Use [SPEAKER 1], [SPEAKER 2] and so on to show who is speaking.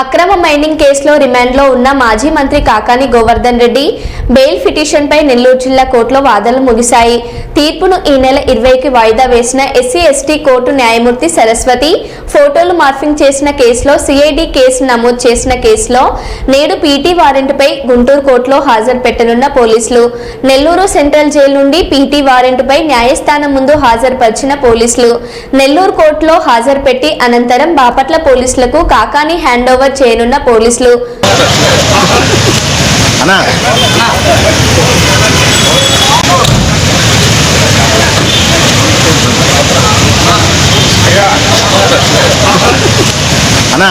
[SPEAKER 1] అక్రమ మైనింగ్ కేసులో రిమాండ్లో ఉన్న మాజీ మంత్రి కాకాని గోవర్ధన్ రెడ్డి బెయిల్ పిటిషన్పై నెల్లూరు జిల్లా కోర్టులో వాదనలు ముగిశాయి. తీర్పును ఈ నెల ఇరవైకి వాయిదా వేసిన ఎస్సీ ఎస్టీ కోర్టు న్యాయమూర్తి సరస్వతి ఫోటోలు మార్ఫింగ్ చేసిన కేసులో సిఐడి కేసు నమోదు చేసిన కేసులో నేడు పీటీ వారెంట్పై గుంటూరు కోర్టులో హాజరు పెట్టనున్న పోలీసులు. నెల్లూరు సెంట్రల్ జైలు నుండి పీటీ వారెంట్పై న్యాయస్థానం ముందు హాజరుపరిచిన పోలీసులు. నెల్లూరు కోర్టులో హాజరు పెట్టి అనంతరం బాపట్ల పోలీసులకు కాకాని హ్యాండ్ ఓవర్ చేయనున్న పోలీసులు.
[SPEAKER 2] అన్నా. అన్నా.